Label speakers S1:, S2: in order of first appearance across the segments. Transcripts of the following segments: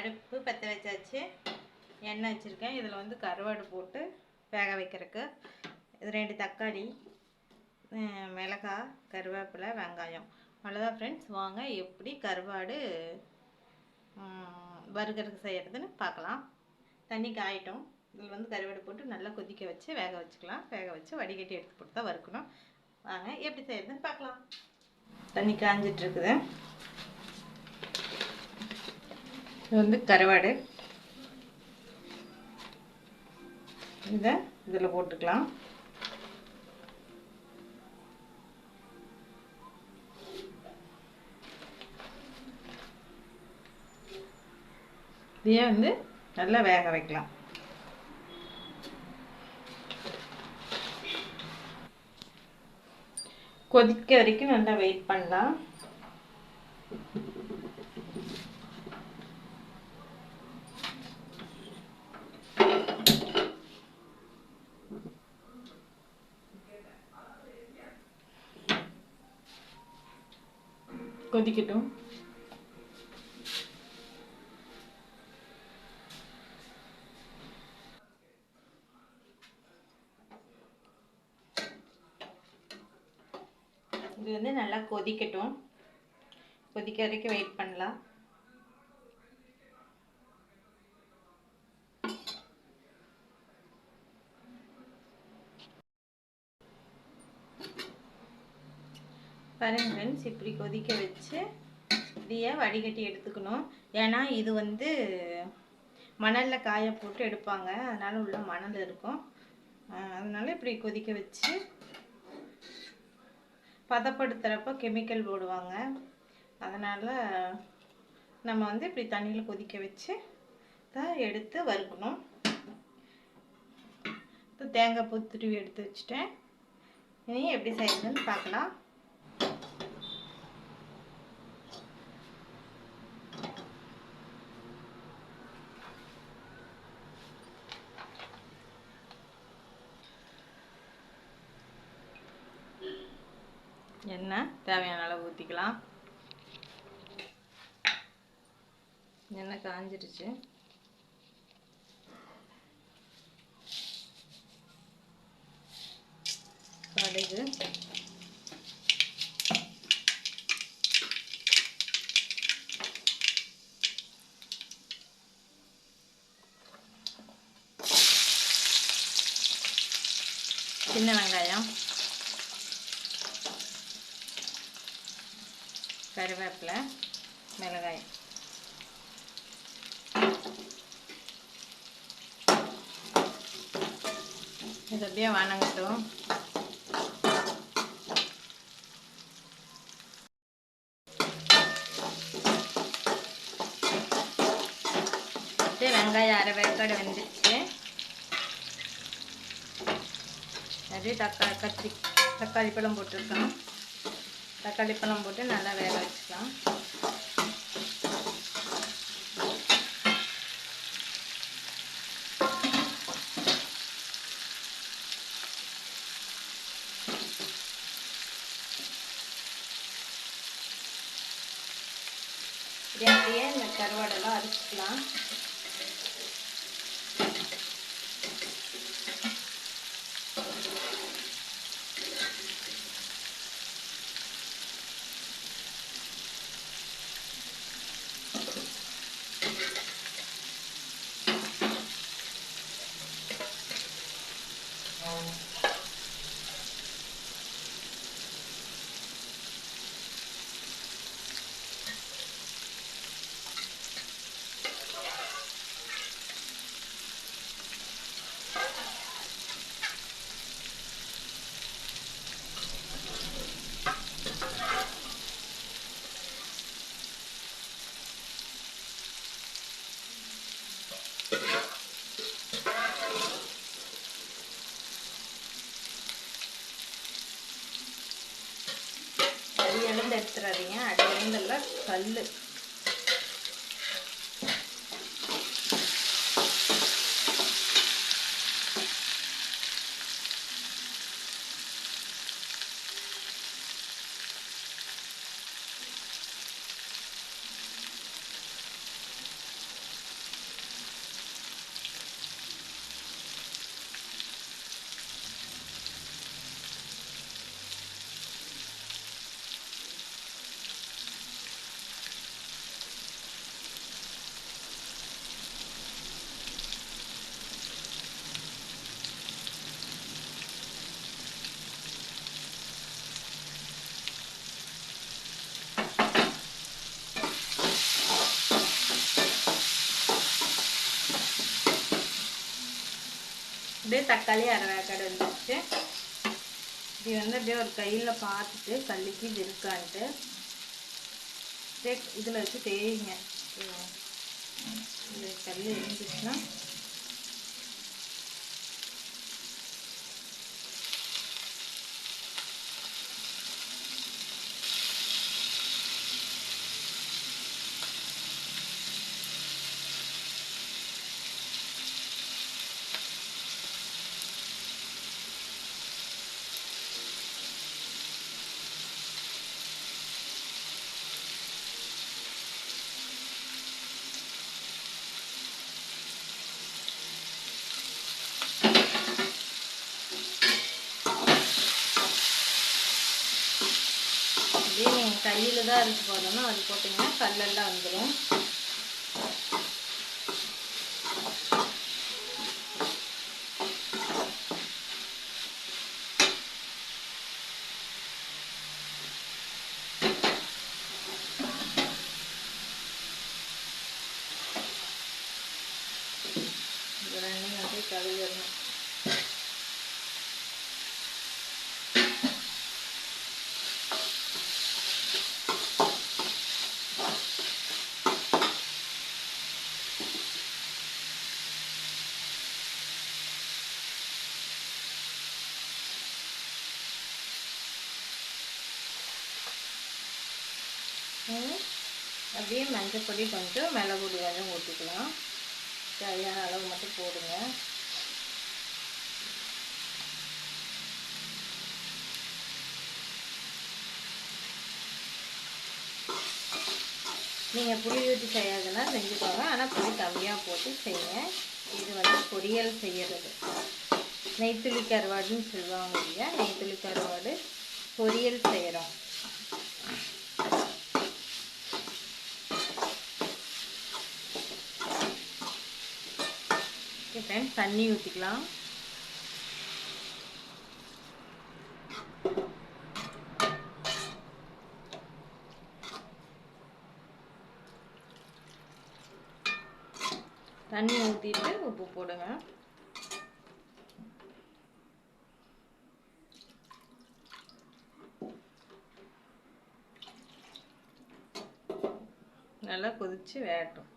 S1: அடுப்பு பற்ற வச்சாச்சு. எண்ணெய் வச்சுருக்கேன். இதில் வந்து கருவாடு போட்டு வேக வைக்கிறதுக்கு. இது ரெண்டு தக்காளி மிளகாய் கருவேப்பிலை வெங்காயம். அவ்வளோதான் ஃப்ரெண்ட்ஸ் வாங்க எப்படி கருவாடு பர்கருக்கு செய்கிறதுன்னு பார்க்கலாம். தண்ணி காயிட்டோம். இதில் வந்து கருவாடு போட்டு நல்லா கொதிக்க வச்சு வேக வச்சுக்கலாம். வேக வச்சு வடிகட்டி எடுத்து போட்டு தான் வறுக்கணும். வாங்க எப்படி செய்கிறதுன்னு பார்க்கலாம். தண்ணி காஞ்சிட்டு இது வந்து கருவாடு. இதை இதில் போட்டுக்கலாம். இதையே வந்து நல்லா வேக வைக்கலாம். கொதிக்க வரைக்கும் நல்லா வெயிட் பண்ணலாம். கொதிக்கட்டும். இது வந்து நல்லா கொதிக்கட்டும். கொதிக்க வரைக்கும் வெயிட் பண்ணலாம். பாருங்கள் ஃப்ரெண்ட்ஸ் இப்படி கொதிக்க வச்சு இதையே வடிகட்டி எடுத்துக்கணும். ஏன்னா இது வந்து மணலில் காய போட்டு எடுப்பாங்க. அதனால் உள்ள மணல் இருக்கும். அதனால் இப்படி கொதிக்க வச்சு பதப்படுத்துகிறப்ப கெமிக்கல் போடுவாங்க. அதனால் நம்ம வந்து இப்படி தண்ணியில் கொதிக்க வச்சு தான் எடுத்து வறுக்கணும். இப்போ தேங்காய் பூ துருவி எடுத்து வச்சுட்டேன். இனி எப்படி செய்யறதுன்னு பார்க்கலாம் எண்ணெய் தேவையான அளவு ஊற்றிக்கலாம் எண்ணெய் காஞ்சிருச்சு. கடுகு சின்ன வெங்காயம் கருவேப்பிலை மிளகாய். இது அப்படியே வணங்கட்டும். வெங்காயம் அரை வேக்காடு வெந்துச்சு அது தக்காளி கத்திரி தக்காளி பழம் போட்டிருக்கோம். தக்காளி பழம் போட்டு நல்லா வேக வச்சுக்கலாம். அப்படியே இந்த கருவாடெல்லாம் அரைச்சிக்கலாம் அடி எழுந்து எடுத்துறாதீங்க. அடி எழுந்தெல்லாம் கல் அப்படியே தக்காளி அரை வேக்காடு வந்துருச்சு. இது வந்து அப்படியே ஒரு கையில் பார்த்துட்டு கல்லிக்கு இது இருக்கான்ட்டு இதில் வச்சு தேய்ங்க. இது கல் இருந்துச்சுன்னா அப்படியே நீங்கள் கையில் தான் அரைச்சி போடணும் அது போட்டிங்கன்னா கல்லெல்லாம் வந்துடும் ரெண்டையும் வந்து கழுவிடணும். அப்படியே மஞ்சள் பொடி கொஞ்சம் மிளகு பொடி கொஞ்சம் ஊற்றிக்கலாம் சரியான அளவு மட்டும் போடுங்க. நீங்கள் புளி ஊற்றி செய்யாதுன்னா செஞ்சுக்கோங்க ஆனால் புளி கம்மியாக போட்டு செய்யுங்க. இது வந்து பொரியல் செய்கிறது நெய்த்துளி கருவாடுன்னு சொல்லுவாங்க இல்லையா? நெய்த்துளி கருவாடு பொரியல் செய்கிறோம் டைம் தண்ணி ஊற்றிக்கலாம் தண்ணி ஊற்றிட்டு உப்பு போடுங்க நல்லா கொதிச்சு வேகட்டும்.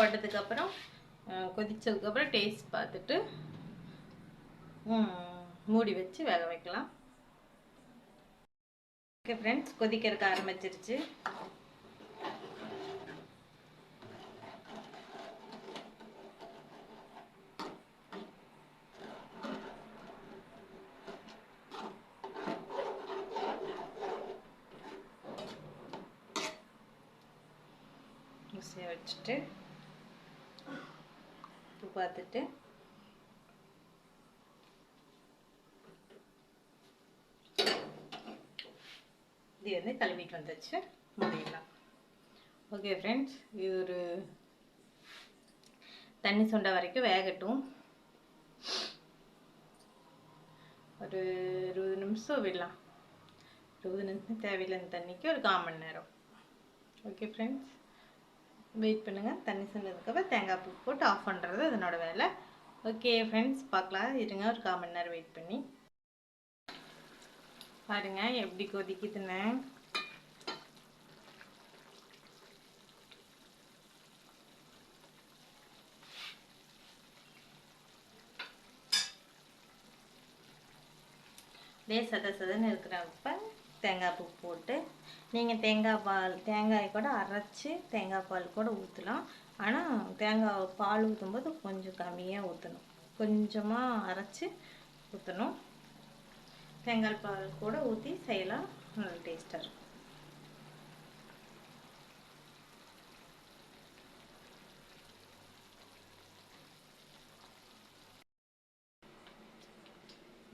S1: போட்டதுக்கப்புறம் கொதிச்சதுக்கப்புறம் டேஸ்ட் பார்த்துட்டு மூடி வச்சு வேக வைக்கலாம். ஓகே ஃப்ரெண்ட்ஸ் கொதிக்கிறதுக்கு ஆரம்பிச்சிருச்சு. வச்சுட்டு பார்த்துட்டு. இது வந்து கழுவிட்டு வந்துச்சு முடியலாம் ஓகே ஃப்ரெண்ட்ஸ் இது ஒரு தண்ணி சுண்ட வரைக்கும் வேகட்டும். ஒரு இருபது நிமிஷம் விடலாம். இருபது நிமிஷம் தேவையில்லை இந்த தண்ணிக்கு ஒரு கால் மணி நேரம். ஓகே ஃப்ரெண்ட்ஸ் வெயிட் பண்ணுங்கள் தண்ணி சொன்னதுக்கப்புறம் தேங்காய் பூ போட்டு ஆஃப் பண்ணுறது அதனோட வேலை. ஓகே ஃப்ரெண்ட்ஸ் பார்க்கலாம். இருங்க ஒரு கால் மணி நேரம் வெயிட் பண்ணி. பாருங்கள் எப்படி கொதிக்குதுன்னு. அப்படியே சத சதன்னு இருக்கிறப்ப தேங்காய் பூ போட்டு நீங்கள் தேங்காய் பால் தேங்காயை கூட அரைச்சி தேங்காய் பால் கூட ஊற்றலாம் ஆனால் தேங்காய் பால் ஊற்றும்போது கொஞ்சம் கம்மியாக ஊற்றணும் கொஞ்சமாக அரைச்சி ஊற்றணும் தேங்காய் பால் கூட ஊற்றி செய்யலாம். நல்ல டேஸ்ட்டாக இருக்கும்.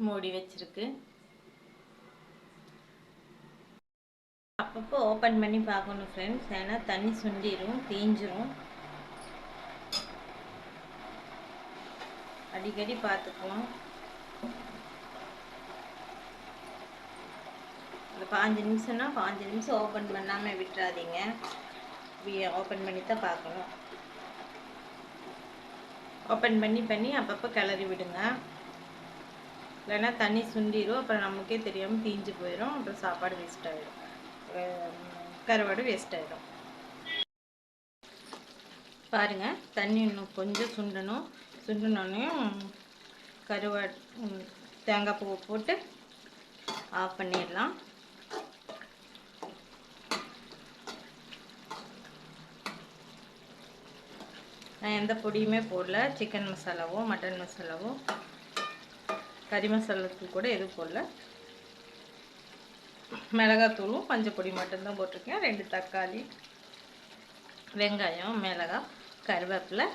S1: மூடி வச்சிருக்கு. அப்போ ஓப்பன் பண்ணி பார்க்கணும் ஃப்ரெண்ட்ஸ் ஏன்னா தண்ணி சுண்டிரும் தீஞ்சிரும். அடிக்கடி பார்த்துக்கலாம். ஒரு பாஞ்சு நிமிஷம்னா பாஞ்சு நிமிஷம் ஓப்பன் பண்ணாமல் விட்டுறாதீங்க. ஓப்பன் பண்ணி தான் பார்க்கணும். ஓப்பன் பண்ணி பண்ணி அப்பப்போ கிளறி விடுங்க. இல்லைன்னா தண்ணி சுண்டிடும் அப்புறம் நமக்கே தெரியாமல் தீஞ்சு போயிடும் அப்புறம் சாப்பாடு வேஸ்ட் ஆகிடும் கருவாடு வேஸ்ட் ஆகிடும் பாருங்கள் தண்ணி இன்னும் கொஞ்சம் சுண்டணும். சுண்டினோடனையும் கருவாடு தேங்காய் பூவை போட்டு ஆஃப் பண்ணிடலாம். நான் எந்த பொடியுமே போடல. சிக்கன் மசாலாவோ மட்டன் மசாலாவோ கறி மசாலாவுக்கு கூட எதுவும் போடல. மிளகாத்தூளும் பஞ்சப்பொடி மட்டும்தான் போட்டிருக்கேன். ரெண்டு தக்காளி வெங்காயம் மிளகாய் கருவேப்பிலை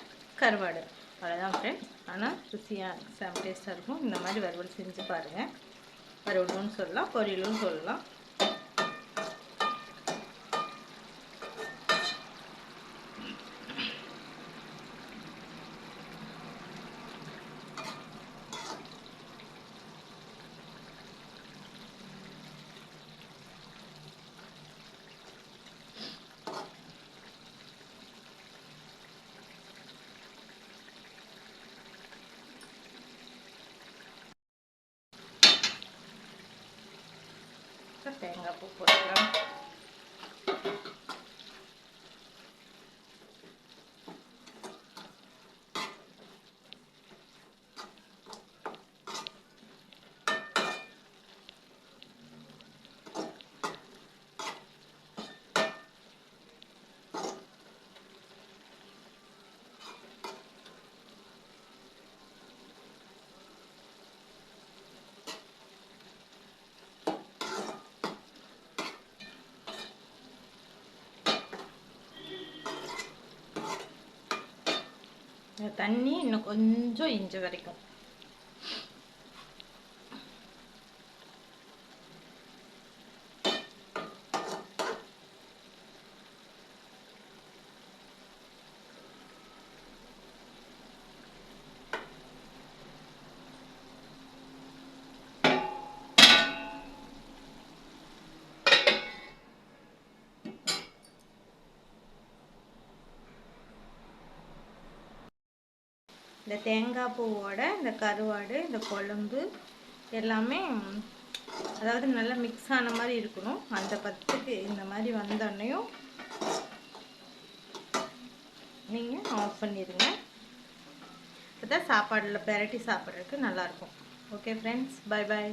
S1: கருவாடு. அவ்வளோதான் ஃப்ரெண்ட்ஸ் ஆனால் ருசியாக செம் டேஸ்ட்டாக இருக்கும். இந்த மாதிரி வறுவல் செஞ்சு பாருங்கள் வறுவலும் சொல்லலாம் பொரியலும் சொல்லலாம். தேங்காய் பூ போட்டுக்கலாம் தண்ணி இன்னும் கொஞ்சம் இஞ்சி வரைக்கும் இந்த தேங்காய் பூவோட இந்த கருவாடு இந்த குழம்பு எல்லாமே அதாவது நல்லா மிக்ஸ் ஆன மாதிரி இருக்கணும். அந்த பத்துக்கு இந்த மாதிரி வந்தோடனையும் நீங்கள் ஆஃப் பண்ணிடுங்க அப்போ தான் சாப்பாடில் பெரட்டி சாப்பிட்றதுக்கு நல்லாயிருக்கும் ஓகே ஃப்ரெண்ட்ஸ் பை பாய்